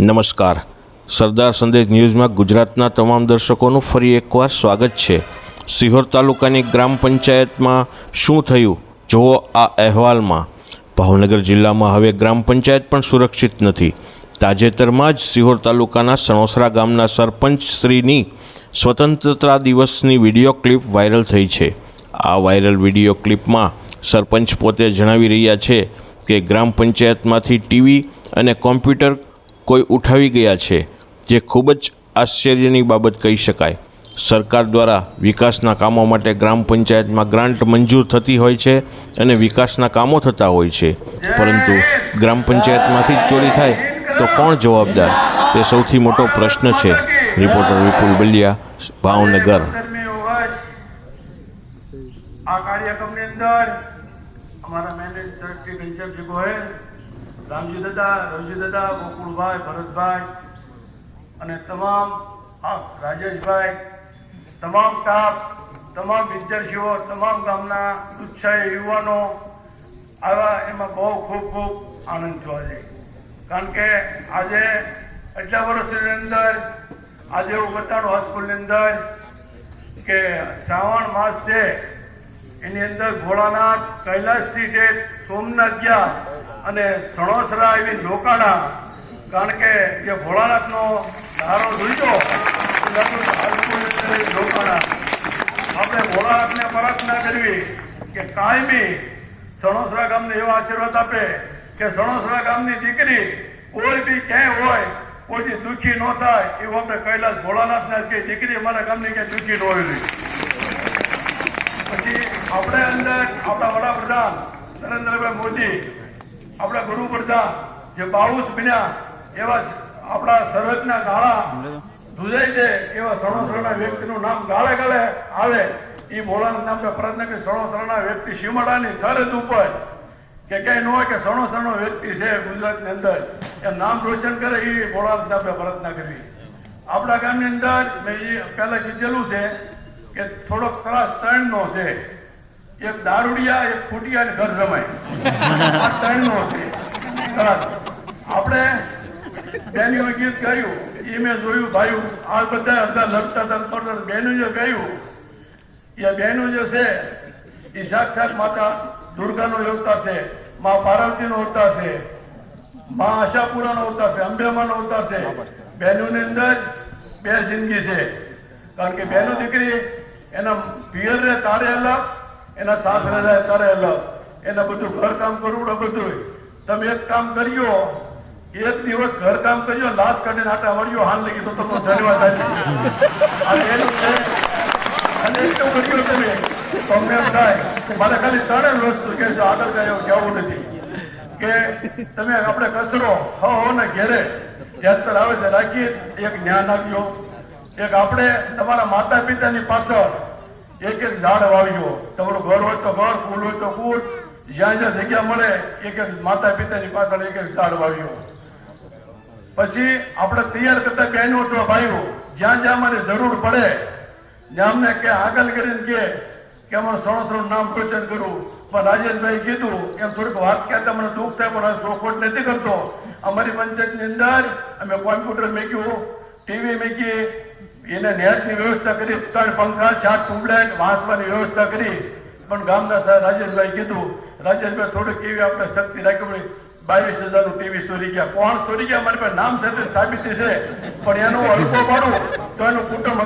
નમસ્કાર. સરદાર સંદેશ ન્યૂઝમાં ગુજરાતના તમામ દર્શકોનું ફરી એકવાર સ્વાગત છે. સિહોર તાલુકાની ગ્રામ પંચાયતમાં શું થયું? જુઓ આ અહેવાલમાં. ભાવનગર જિલ્લામાં હવે ગ્રામ પંચાયત પણ સુરક્ષિત નથી. તાજેતરમાં જ સિહોર તાલુકાના સણોસરા ગામના સરપંચ શ્રીની સ્વતંત્રતા દિવસની વીડિયો ક્લિપ વાયરલ થઈ છે. આ વાયરલ વીડિયો ક્લિપમાં સરપંચ પોતે જણાવી રહ્યા છે કે ગ્રામ પંચાયતમાંથી ટીવી અને કોમ્પ્યુટર કોઈ ઉઠાવી ગયા છે, જે ખૂબ જ આશ્ચર્યની બાબત કહી શકાય. સરકાર દ્વારા વિકાસના કામો માટે ગ્રામ પંચાયતમાં ગ્રાન્ટ મંજૂર થતી હોય છે અને વિકાસના કામો થતા હોય છે. પરંતુ ગ્રામ પંચાયતમાંથી જ ચોરી થાય તો કોણ જવાબદાર? તે સૌથી મોટો પ્રશ્ન છે. રિપોર્ટર વિપુલ બલિયા, ભાવનગર. આ કાર્યક્રમની અંદર અમારા મેનેજર શ્રી ગોહેલ રામજી દાદા રવજી દાદા, ગોકુળભાઈ, ભરતભાઈ અને તમામ રાજેશભાઈ, તમામ સ્ટાફ તમામ વિદ્યાર્થીઓ, તમામ ગામના ઉત્સાહી યુવાનો, આવા એમાં બહુ ખૂબ ખૂબ આનંદ થયો છે. કારણ કે આજે એટલા વર્ષની અંદર, આજે એવું બતાડું હાઈસ્કૂલની અંદર કે શ્રાવણ માસ છે, એની અંદર ભોળાનાથ કૈલાસથી જે સોમનાથ ગયા. અને સણોસરા એવી લોકાણા કારણ કે જે ભોળાનાથનો ધારો એ લોકાણા આપણે ભોળાનાથને પ્રાર્થના કરવી કે કાયમી સણોસરા ગામને એવા આશીર્વાદ આપે કે સણોસરા ગામની દીકરી કોઈ બી ક્યાંય હોય, કોઈ દુઃખી ન થાય, એવું આપણે કૈલાસ ભોળાનાથને કે દીકરી અમારા ગામની ક્યાંય દુઃખી ન હોય. પછી આપણે અંદર આપણા વડાપ્રધાન નરેન્દ્રભાઈ મોદી આપણા પડતા જે બાઉસ બન્યા, એવા આપણા સરહદના ગાળા ધુજાઈ છે, એવા સણોસરાના વ્યક્તિનું નામ ગાળે ગાળે આવે. એ મોલાના નામને પ્રયત્ન કે સણોસરાના વ્યક્તિ સીમાડાની સરહદ ઉપર કે કઈ ન હોય કે સણોસરનો વ્યક્તિ છે ગુજરાતની અંદર. એમ નામ રોશન કરે એ મોલાના નામે પ્રયત્ન કરવી આપણા ગામની અંદર મેં એ પહેલા કીધેલું છે કે થોડોક ત્રાસ ત્રણનો છે. એક દારૂડિયા, એક ફૂટિયા ઘર જમાય આ ત્રણનો છે. ત્રાસ આપણે બેનીઓ ગીત ગાયું. એ મેં જોયું ભાઈ આ બધા અડધા લડતા હતા બેનું જે ગાયું એ બહેનો જે છે એ સાક્ષાત માતા દુર્ગાનો અવતાર છે, મા પાર્વતીનો અવતાર છે, મા આશાપુરાનો અવતાર છે, અંબેમાનો અવતાર છે. બહેનોની અંદર બે જિંદગી છે. કારણ કે બહેનો દીકરી એના પિયર રે તારે અલગ એના સાસરે કરેલા એના બધું ઘર કામ કરવું ને બધું તમે એક કામ કર્યો, એક દિવસ ઘર કામ કર્યો, લાશ કાઢીને આટા વળ્યો, હાલ લઈ તો તમને ધન્યવાદ આપી થાય, મારે ખાલી ત્રણ વસ્તુ કે આગળ જાય કહેવું નથી. કે તમે આપણે કચરો હો ને ઘેરે આવે છે રાખી એક જ્ઞાન આપ્યો. એક આપણે તમારા માતા પિતાની પાછળ એક એક ઝાડ વાવ્યો તમારું ઘર હોય તો ઘર, ફૂલ હોય તો ફૂલ. જ્યાં જ્યાં જગ્યા મળે, એક એક માતા પિતાની પાછળ એક એક ઝાડ વાવ્યો પછી આપણે તૈયાર કરતા બહેનો અથવા ભાઈઓ, જ્યાં જ્યાં મને જરૂર પડે, જ્યાં અમને કે આગળ કરીને કે કે અમારું સણોસરનું નામ પ્રચન કરું. પણ રાજેશભાઈ કીધું, એમ થોડીક વાત કહેતા મને દુઃખ થાય, પણ ચોખોટ નથી કરતો. અમારી પંચાયતની અંદર અમે કોમ્પ્યુટર મેક્યું ટીવી મેકી એને નેસની વ્યવસ્થા કરી, ત્રણ પંખા, ચાર ટ્યુબલાઇટ વાંસવાની વ્યવસ્થા કરી. પણ ગામના સાહેબ રાજેશભાઈ કીધું, રાજેશભાઈ, થોડીક કેવી આપણે શક્તિ રાખી બાવીસ હજારનું ટીવી ચોરી ગયા. કોણ ચોરી ગયા? મારી પાસે નામ સાથે સાબિતી છે. પણ એનું અલ્પો પાડું, તો એનું કુટુંબ